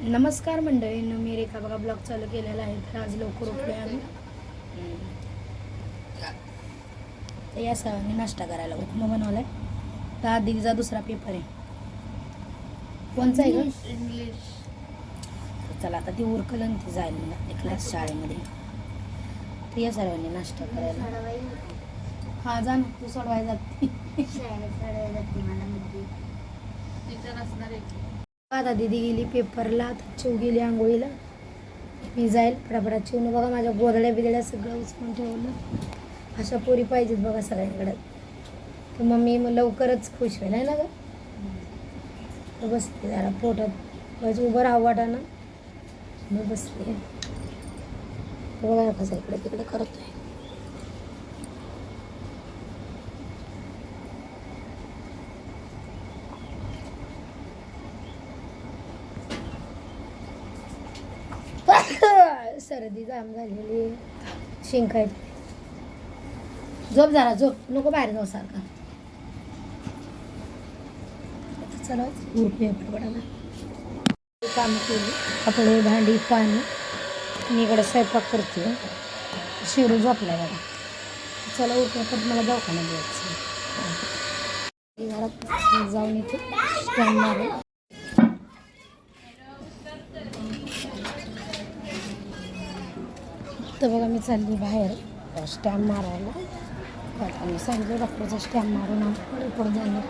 नमस्कार मंडळींनो मी रेखा बघा ब्लॉग चालू केलेला आहे. तर आज लवकर उठलोय आम्ही. तर या सरांनी नाश्ता करायला उपमा बनवलाय. तर आज दीदीचा दुसरा पेपर आहे. कोणचा आहे इंग्लिश चला आता ती उरकल आणि ती जाईल मला क्लास शाळेमध्ये. तर या सर्वांनी नाश्ता करायला. हा जा ना तू सोडवायला जाते. टीचर असणार आहे. आता दिदी गेली पेपरला तर चिव गेली आंघोळीला. मी जाईल फटाफटा चिवून बघा माझ्या गोधड्या बिदड्या सगळं उचलून ठेवलं. अशा पोरी पाहिजेत बघा सगळ्यांकडे. तर मग मग लवकरच खुश होईल आहे ना गं? तर बसते जरा पोटात. बस उभं राहावं वाटाणं मग बसते. बघा कसं इकडे तिकडे करतोय. सर्दी जाम झालेली आहे. झोप जरा झोप. नको बाहेर जाऊ सारखा. चला उरकूया काम केली. कपडे भांडी पाणी. मी इकडे स्वयंपाक करते. शिरू झोपलाय बघा. चला उरकूया. पण मला दवाखान्यात जायचं घरात जाऊन इथे. स्टँड मारे तर बघा मी चालली बाहेर. स्टॅम्प मारायला. आता मी सांगितलं डॉक्टरचा स्टॅम्प मारून आम्ही पुढे झालं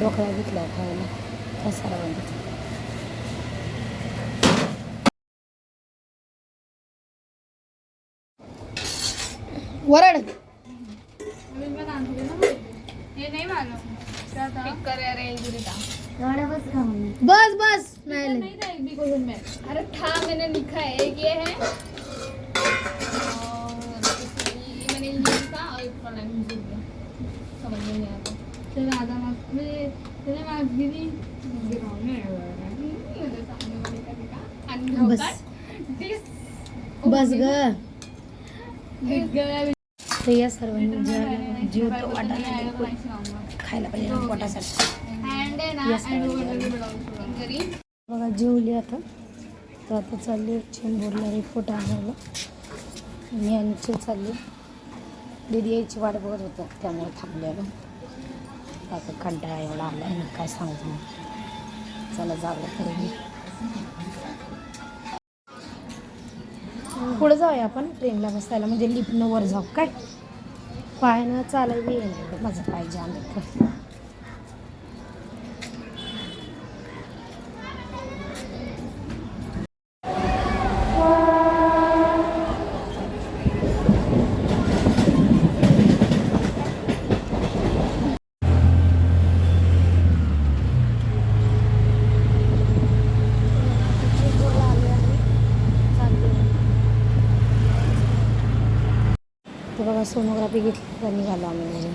ढोकळा घेतला खायला. कसारा आणते ना? हे नाही मालूम बस बस नाही नहीं. था एक भी क्वेश्चन में अरे था मैंने लिखा है. एक ये है. और मैंने का और एक समझ में नहीं आता चलो आधा मार्क्स चले मार्क्स अन्य बस. बस ग. तर या सर्वांनी वाटायला खायला पाहिजे ना बघा जेवली आता तर आता चालली चेंबूरला रिपोर्ट आणायला. मी चिव चालली दीदी यायची वाट बघत होतं. त्यामुळे थांबलेलं. आता कंटाळा एवढा आला आहे ना काय सांगू मग चला जाऊया तरी पुढे जाऊया आपण. ट्रेनला बसायला. म्हणजे लिफ्टनं वर जाऊ. काय? पायानं चालायला ये नाही माझं पाय जाम आहे. बघा सोनोग्राफी घेतली तर निघालो आम्ही घरी.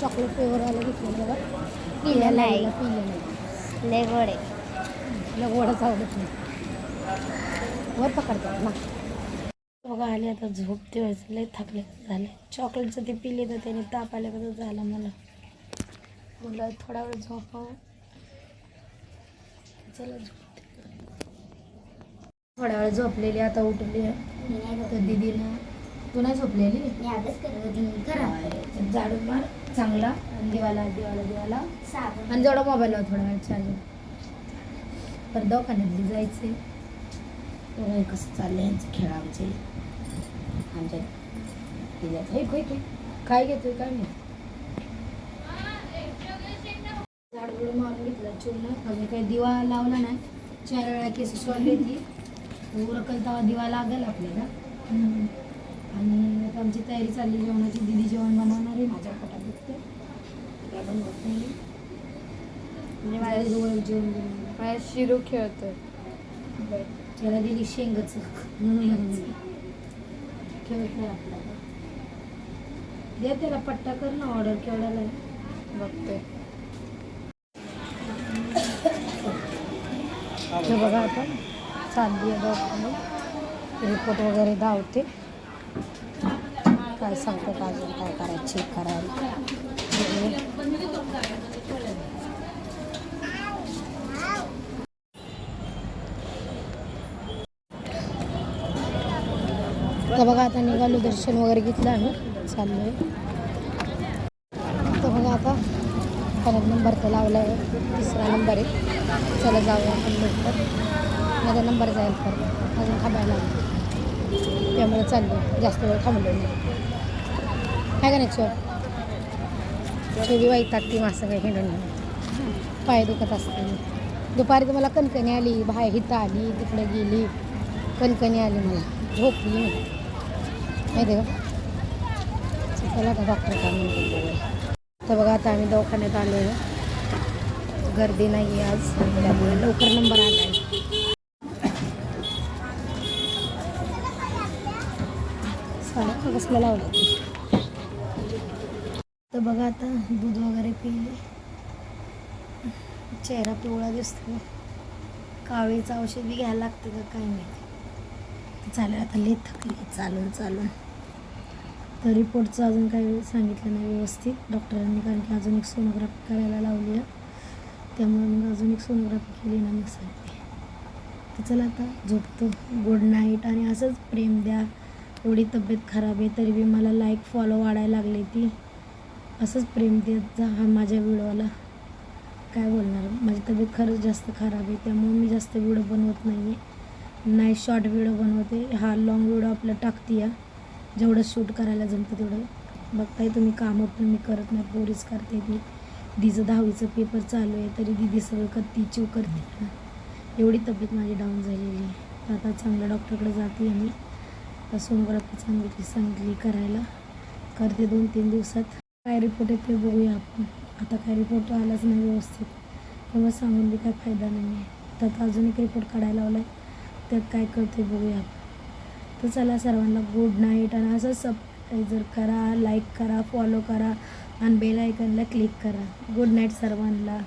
चॉकलेट फ्लेवर आलं घेतलं. बघा. पिलं नाही. पिलं नाही. ले गोड़े तुला गोडच आवडत नाही. वर पकडतात ना बघा आले आता झोपते व्हायचं लय थकले झाले. चॉकलेटचं ते पिले तर त्याने ताप आल्या कसं झालं मला म्हटलं थोडा वेळ झोपावं. चला झोपते थोडा वेळ झोपलेली आता उठली. तर दिदीनं तू नाही झोपलेली? तर झाडू मार चांगला. आणि दिवाला दिवाला दिवाला. आणि जेवढा मोबाईलवर थोडा वेळ चालेल पर दवाखान्यात जायचे बघा कसं चाललंय यांचं खेळ आमचे? आमच्या दिल्यात हे काय काय घेतोय काय नाही? झाड बिड मारून घेतलं चुन्न अजून काही दिवा लावला नाही. चार वेळा केस सोडली ती उरकल तेव्हा दिवा लागेल आपल्याला. आणि आता आमची तयारी चालली जेवणाची. दिदी जेवण बनवणार आहे माझ्या पोटात दुखते काय बनवत नाही. म्हणजे माझ्या जवळ जेवण माझ्या शिरू खेळतोय. त्याला दिली शेंगच. खेळतो आपल्याला. दे त्याला पट्टा कर ना ऑर्डर केवढ्याला आहे. बघते हे बघा आता चालली आहे डॉक्टर रिपोर्ट वगैरे धावते. काय सांगतो का अजून काय करायचं चेक करायला. आता तर बघा आता निघालो दर्शन वगैरे घेतलं आम्ही. चाललो आहे तर बघा आता परत नंबर तर लावला आहे तिसरा नंबर आहे. चला जाऊया आपण लवकर. माझा नंबर जाईल तर अजून थांबायला त्यामुळे चाललो जास्त वेळ थांबलो नाही. काय करायचो चोवी वाईटात ती मासं काही हिंडून पाय दुखत असते दुपारी तर मला कणकणी आली. बाहेर हिथं आली तिकडे गेली. कणकणी आली मला. झोपली हे माहिती आहे का चला आता डॉक्टर काय म्हणतो तर बघा आता आम्ही दवाखान्यात आलो आहे गर्दी नाही आहे आज त्यामुळे लवकर नंबर आला आहे कसला लावला? तर बघा आता दूध वगैरे पिले. चेहरा पिवळा दिसतो काळीचं औषध बी घ्यायला लागतं का काय माहिती. चालेल आता लेत थकली. चालून चालून. तर रिपोर्टचं अजून काही सांगितलं नाही व्यवस्थित डॉक्टरांनी कारण की अजून एक सोनोग्राफी करायला लावली आहे. त्यामुळे मग अजून एक सोनोग्राफी केली ना मग सांगते. तर चला आता झोपतो. गुड नाईट आणि असंच प्रेम द्या. एवढी तब्येत खराब आहे तरी बी मला लाईक फॉलो वाढायला लागले ती. असंच प्रेम देत जा हा माझ्या व्हिडिओला. काय बोलणार? माझी तब्येत खरंच जास्त खराब आहे त्यामुळे मी जास्त व्हिडिओ बनवत नाही आहे नाही शॉर्ट व्हिडिओ बनवते. हा लॉंग व्हिडिओ आपला टाकते या जेवढं शूट करायला जमतं तेवढं बघताय तुम्ही कामं पण मी करत नाही पोरीच करते ती. दीचं दहावीचं पेपर चालू आहे तरी दिदी सगळं करते चिव करते. एवढी तब्येत माझी डाऊन झालेली आहे. आता चांगल्या डॉक्टरकडे जाते मी आता सोनोग्राफी सांगितली सांगितली करायला. करते दोन तीन दिवसात. काय रिपोर्ट येते बघूया आपण. आता काय रिपोर्ट आलाच नाही व्यवस्थित. तेव्हा सांगून बी काय फायदा नाही आहे त्यात अजून एक रिपोर्ट काढायला लावला आहे त्यात काय करते बघूया आपण. तर चला सर्वांना गुड नाईट आणि असं सबस्क्रायझर करा लाईक करा फॉलो करा आणि बेल आयकनला क्लिक करा. गुड नाईट सर्वांना.